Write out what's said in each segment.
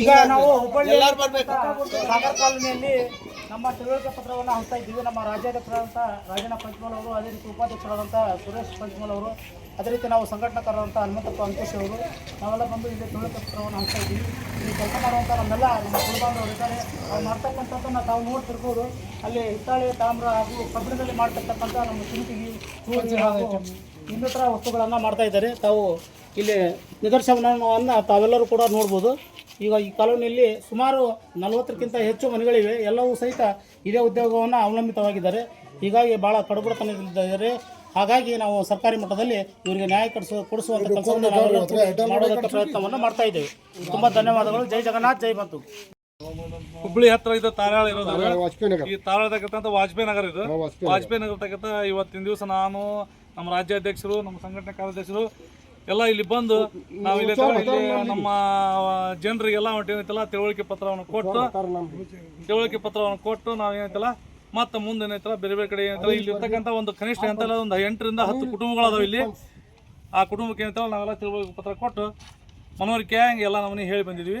ಈಗ ನಾವು ಹುಬ್ಬಳ್ಳಿ ಸಾಗರ ಕಾಲೋನಿಯಲ್ಲಿ ನಮ್ಮ ತಿಳುವಳಿಕೆ ಪತ್ರವನ್ನು ಹಂಚ್ತಾ ಇದ್ದೀವಿ. ನಮ್ಮ ರಾಜ್ಯಾಧ್ಯಕ್ಷರಾದಂಥ ರಾಜಣ್ಣ ಪಂಚಮಲ್ ಅವರು ಅದೇ ರೀತಿ ಉಪಾಧ್ಯಕ್ಷರಾದಂಥ ಸುರೇಶ್ ಪಂಚಮಲ್ ಅವರು ಅದೇ ರೀತಿ ನಾವು ಸಂಘಟನಾಕಾರರಾದಂಥ ಹನುಮಂತಪ್ಪ ಅಂಕುಶ್ ಅವರು ನಾವೆಲ್ಲ ಬಂದು ಇಲ್ಲಿ ತಿಳುವಳಿಕೆ ಪತ್ರವನ್ನು ಹಂಚ್ತಾ ಇದ್ದೀವಿ. ಇಲ್ಲಿ ಕೆಲಸ ಮಾಡುವಂಥ ನಮ್ಮೆಲ್ಲ ನಮ್ಮ ಕುಲಬಾಂಧವರು ಇದ್ದಾರೆ. ಅವ್ರು ಮಾಡ್ತಕ್ಕಂಥದ್ದನ್ನು ತಾವು ನೋಡ್ತಿರ್ಬೋದು. ಅಲ್ಲಿ ಹಿತ್ತಾಳೆ ತಾಮ್ರ ಹಾಗೂ ಕಬ್ಬಿಣದಲ್ಲಿ ಮಾಡ್ತಕ್ಕಂಥ ನಮ್ಮ ಚಿಂತಿಗೆ ಇನ್ನಿತರ ವಸ್ತುಗಳನ್ನು ಮಾಡ್ತಾ ಇದ್ದಾರೆ. ತಾವು ಇಲ್ಲಿ ನಿದರ್ಶನವನ್ನು ತಾವೆಲ್ಲರೂ ಕೂಡ ನೋಡ್ಬೋದು. ಈಗ ಈ ಕಾಲೋನಿಯಲ್ಲಿ ಸುಮಾರು ನಲವತ್ತಕ್ಕಿಂತ ಹೆಚ್ಚು ಮನೆಗಳಿವೆ. ಎಲ್ಲವೂ ಸಹಿತ ಇದೇ ಉದ್ಯೋಗವನ್ನು ಅವಲಂಬಿತವಾಗಿದ್ದಾರೆ. ಹೀಗಾಗಿ ಭಾಳ ಕಡುಬಡತನದಲ್ಲಿದ್ದಾರೆ. ಹಾಗಾಗಿ ನಾವು ಸರ್ಕಾರಿ ಮಟ್ಟದಲ್ಲಿ ಇವರಿಗೆ ನ್ಯಾಯ ಕೊಡಿಸುವ ಕೊಡಿಸುವಂಥ ಕೆಲಸವನ್ನು ನಾವೆಲ್ಲರೂ ಕೂಡ ಮಾಡೋದಕ್ಕೆ ಪ್ರಯತ್ನವನ್ನು ಮಾಡ್ತಾ ಇದ್ದೇವೆ. ತುಂಬಾ ಧನ್ಯವಾದಗಳು. ಜೈ ಜಗನ್ನಾಥ್ ಜೈ ಬಂತು ಹುಬ್ಳಿ ಹತ್ರ ಇದ್ದ ತಾರಾಳ ಇರೋದು ಈ ತಾರಾಳ ತಾರಾಳದಾಗತ್ತಂತ ವಾಜಪೇಯಿ ನಗರ ಇದು. ವಾಜಪೇಯಿ ನಗರ. ತಗತ್ತ ಇವತ್ತಿನ ದಿವಸ ನಾನು ನಮ್ಮ ರಾಜ್ಯಾಧ್ಯಕ್ಷರು ನಮ್ಮ ಸಂಘಟನೆ ಕಾರ್ಯಾಧ್ಯಕ್ಷರು ಎಲ್ಲ ಇಲ್ಲಿ ಬಂದು ನಾವು ಇಲ್ಲಿ ಇಲ್ಲಿ ನಮ್ಮ ಜನರಿಗೆಲ್ಲ ಏನೈತಲ್ಲ ತಿಳುವಳಿಕೆ ಪತ್ರವನ್ನು ಕೊಟ್ಟು ತಿಳುವಳಿಕೆ ಪತ್ರವನ್ನು ಕೊಟ್ಟು ನಾವು ಏನೈತಲ್ಲ ಮತ್ತೆ ಮುಂದೆ ಏನೈತಲ್ಲ ಬೇರೆ ಬೇರೆ ಕಡೆ ಏನೈತಲ್ಲ ಇಲ್ಲಿ ಇರ್ತಕ್ಕಂಥ ಒಂದು ಕನಿಷ್ಠ ಎಂತಲ್ಲ ಒಂದು ಎಂಟರಿಂದ ಹತ್ತು ಕುಟುಂಬಗಳದಾವ ಇಲ್ಲಿ. ಆ ಕುಟುಂಬಕ್ಕೆ ಏನೈತಲ್ಲ ನಾವೆಲ್ಲ ತಿಳುವಳಿಕೆ ಪತ್ರ ಕೊಟ್ಟು ಮನವರಿಕೆ ಎಲ್ಲ ನಮ್ಮನೆ ಹೇಳಿ ಬಂದಿದ್ವಿ.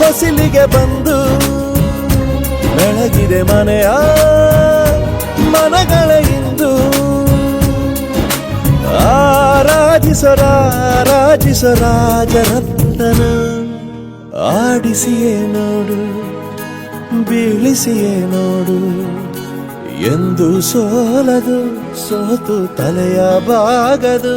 ಹೊಸಿಲಿಗೆ ಬಂದು ಬೆಳಗಿದೆ ಮನೆಯ ಮನಗಳ ಇಂದು. ಆರಾಜಿಸರಾಜಿಸ ರಾಜರತ್ನ ಆಡಿಸಿಯೇ ನೋಡು, ಬೀಳಿಸಿಯೇ ನೋಡು. ಎಂದು ಸೋಲದು, ಸೋತು ತಲೆಯ ಬಾಗದು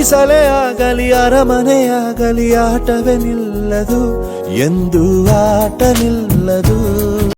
ಗುಡಿಸಲೇ ಆಗಲಿ ಅರಮನೆಯಾಗಲಿ ಆಟವೇ ನಿಲ್ಲದು ಎಂದು ಆಟ ನಿಲ್ಲದು